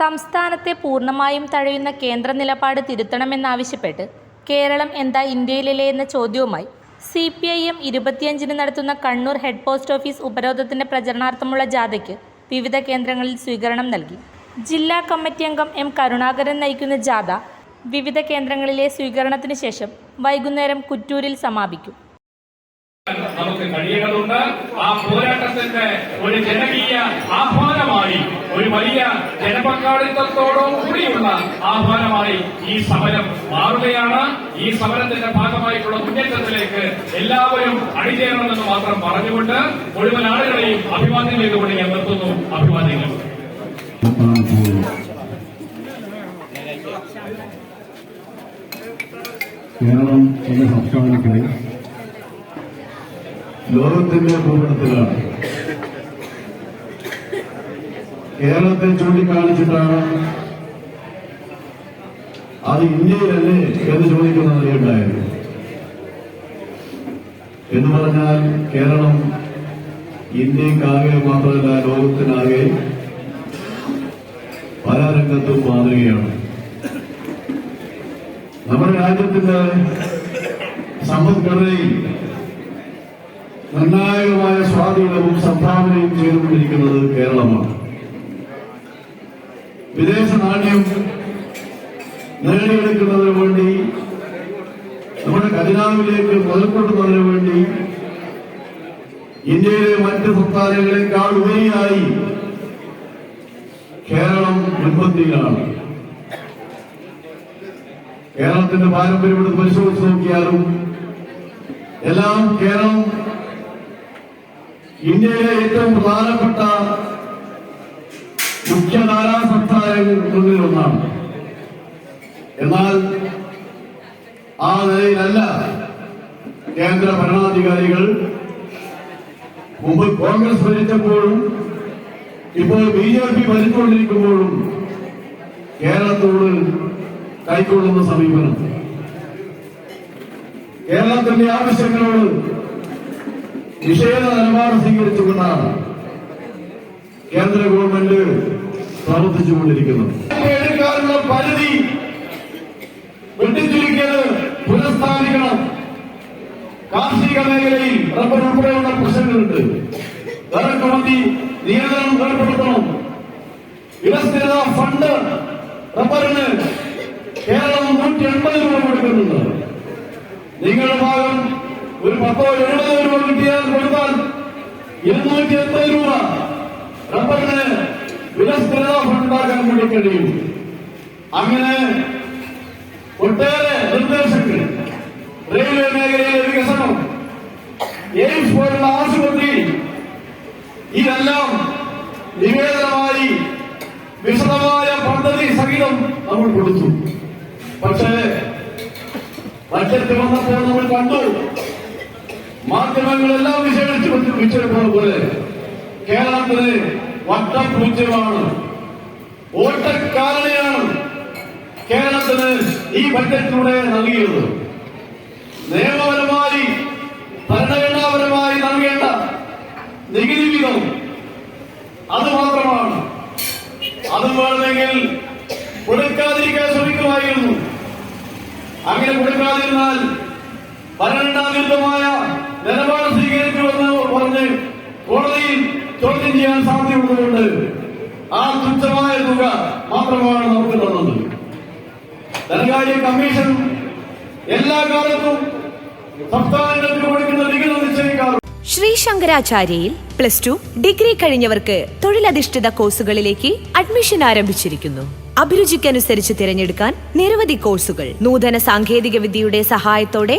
സംസ്ഥാനത്തെ പൂർണമായും തഴയുന്ന കേന്ദ്ര നിലപാട് തിരുത്തണമെന്നാവശ്യപ്പെട്ട് കേരളം എന്താ ഇന്ത്യയിലല്ലേ എന്ന ചോദ്യവുമായി സി പി ഐ എം ഇരുപത്തിയഞ്ചിന് നടത്തുന്ന കണ്ണൂർ ഹെഡ് പോസ്റ്റ് ഓഫീസ് ഉപരോധത്തിന്റെ പ്രചരണാർത്ഥമുള്ള ജാഥയ്ക്ക് വിവിധ കേന്ദ്രങ്ങളിൽ സ്വീകരണം നൽകി. ജില്ലാ കമ്മിറ്റി അംഗം എം കരുണാകരൻ നയിക്കുന്ന ജാഥ വിവിധ കേന്ദ്രങ്ങളിലെ സ്വീകരണത്തിന് ശേഷം വൈകുന്നേരം കുറ്റൂരിൽ സമാപിക്കും. നമുക്ക് കഴിയേണ്ടതുണ്ട്. ആ പോരാട്ടത്തിന്റെ ഒരു ജനകീയ ആഹ്വാനമായി ഒരു വലിയ ജനപങ്കാളിത്തത്തോടോ കൂടിയുള്ള ആഹ്വാനമായി ഈ സമരം മാറുകയാണ്. ഈ സമരത്തിന്റെ ഭാഗമായിട്ടുള്ള മുന്നേറ്റത്തിലേക്ക് എല്ലാവരും അണിചേരണമെന്ന് മാത്രം പറഞ്ഞുകൊണ്ട് മുഴുവൻ ആളുകളെയും അഭിവാദ്യം ചെയ്തുകൊണ്ട് ഞാൻ നിർത്തുന്നു. അഭിവാദ്യങ്ങൾ. കേരളം എന്ന സംസ്ഥാനത്തിന് ലോകത്തിന്റെ ഭൂപടത്തിലാണ്. കേരളത്തെ ചൂണ്ടിക്കാണിച്ചിട്ടാണ് അത് ഇന്ത്യയിലല്ലേ എന്ന് ചോദിക്കുന്നത് ഉണ്ടായത് എന്ന് പറഞ്ഞാൽ കേരളം ഇന്ത്യക്കാകെ മാത്രമല്ല ലോകത്തിനാകെ പല രംഗത്തും മാതൃകയാണ് നമ്മുടെ രാജ്യത്തിന്റെ സമ്പദ്ഘടനയിൽ നിർണായകമായ സ്വാധീനവും സംഭാവനയും ചെയ്തുകൊണ്ടിരിക്കുന്നത് കേരളമാണ്. വിദേശ നാണ്യം നേടിയെടുക്കുന്നതിന് വേണ്ടി നമ്മുടെ ഖജനാവിലേക്ക് മുതൽക്കൊണ്ടുന്നതിന് വേണ്ടി ഇന്ത്യയിലെ മറ്റ് സംസ്ഥാനങ്ങളെക്കാൾ ഉപരിയായി കേരളം മുൻപന്തിയിലാണ്. കേരളത്തിന്റെ പാരമ്പര്യം എടുത്ത് പരിശോധിച്ച് നോക്കിയാലും എല്ലാം കേരളം ഇന്ത്യയിലെ ഏറ്റവും പ്രധാനപ്പെട്ട മുഖ്യധാരാ സംസ്ഥാനങ്ങളിൽ ഒന്നാണ് എന്നാൽ ആ നിലയിലല്ല കേന്ദ്ര ഭരണാധികാരികൾ മുമ്പ് കോൺഗ്രസ് ഭരിച്ചപ്പോഴും ഇപ്പോൾ ബി ജെ പി ഭരിച്ചുകൊണ്ടിരിക്കുമ്പോഴും കേരളത്തോട് കൈക്കൊള്ളുന്ന സമീപനം. കേരളത്തിന്റെ ആവശ്യങ്ങളോട് നിഷേധ നിലപാട് സ്വീകരിച്ചുകൊണ്ടാണ് കേന്ദ്ര ഗവൺമെന്റ് പ്രവർത്തിച്ചുകൊണ്ടിരിക്കുന്നത്. എടുക്കാനുള്ള പരിധി വെട്ടിച്ചുരുക്കിയത് പുനഃസ്ഥാപിക്കണം. കാർഷിക മേഖലയിൽ റബ്ബർ ഉൾപ്പെടെയുള്ള പ്രശ്നങ്ങളുണ്ട്. ഇറക്കുമതി നിയന്ത്രണം ഏർപ്പെടുത്തണം. വികസ്ഥിത ഫണ്ട് റബ്ബറിന് കേരളം നൂറ്റി എൺപത് രൂപ കൊടുക്കുന്നുണ്ട്. നിങ്ങളുടെ ഭാഗം ഒരു പത്തോ എഴുപതോ രൂപ കിട്ടിയാൽ കൊടുത്താൽ ഇരുന്നൂറ്റി എൺപത് രൂപ. റബ്ബറിന് വിലസ്ഥിരത ഫണ്ടാക്കാൻ വേണ്ടി കഴിയും. അങ്ങനെ ഒട്ടേറെ നിർദ്ദേശങ്ങൾ. റെയിൽവേ മേഖലയിലെ വികസനം എയിംസ് പോലുള്ള ആശുപത്രി ഇതെല്ലാം നിവേദനമായി വിശദമായ പദ്ധതി സഹിതം നമ്മൾ കൊടുത്തു. പക്ഷേ ബഡ്ജറ്റ് വന്നപ്പോൾ നമ്മൾ കണ്ടു. മാധ്യമങ്ങളെല്ലാം വിശേഷിച്ച് വിച്ചെടുക്കുന്ന പോലെ കേരളത്തിന് വട്ടപൂജ്യമാണ് ഓട്ടക്കാരനെയാണ് കേരളത്തിന് ഈ ബഡ്ജറ്റിലൂടെ നൽകിയത്. നിയമപരമായി ഭരണഘടനാപരമായി നൽകേണ്ട നികുതി വിധം അത് മാത്രമാണ് അതും വേണമെങ്കിൽ കൊടുക്കാതിരിക്കാൻ ശ്രമിക്കുമായിരുന്നു. അങ്ങനെ കൊടുക്കാതിരുന്നാൽ ഭരണഘടനാവിരുദ്ധമായ നിലപാട് സ്വീകരിക്കുമെന്ന് പറഞ്ഞ് കോടതിയിൽ ചോദ്യം ചെയ്യാൻ സാധ്യതയുള്ളതുകൊണ്ട് ആ തുച്ഛമായ തുക മാത്രമാണ് നമുക്ക് തന്നത്. ധനകാര്യ കമ്മീഷൻ എല്ലാ കാലത്തും സംസ്ഥാനങ്ങൾക്ക് കൊടുക്കുന്ന നികുതി നിശ്ചയിക്കാറുണ്ട് ശ്രീ ശങ്കരാചാര്യയിൽ പ്ലസ് ടു ഡിഗ്രി കഴിഞ്ഞവർക്ക് തൊഴിലധിഷ്ഠിത കോഴ്സുകളിലേക്ക് അഡ്മിഷൻ ആരംഭിച്ചിരിക്കുന്നു. അഭിരുചിക്കനുസരിച്ച് തിരഞ്ഞെടുക്കാൻ നിരവധി കോഴ്സുകൾ നൂതന സാങ്കേതിക വിദ്യയുടെ സഹായത്തോടെ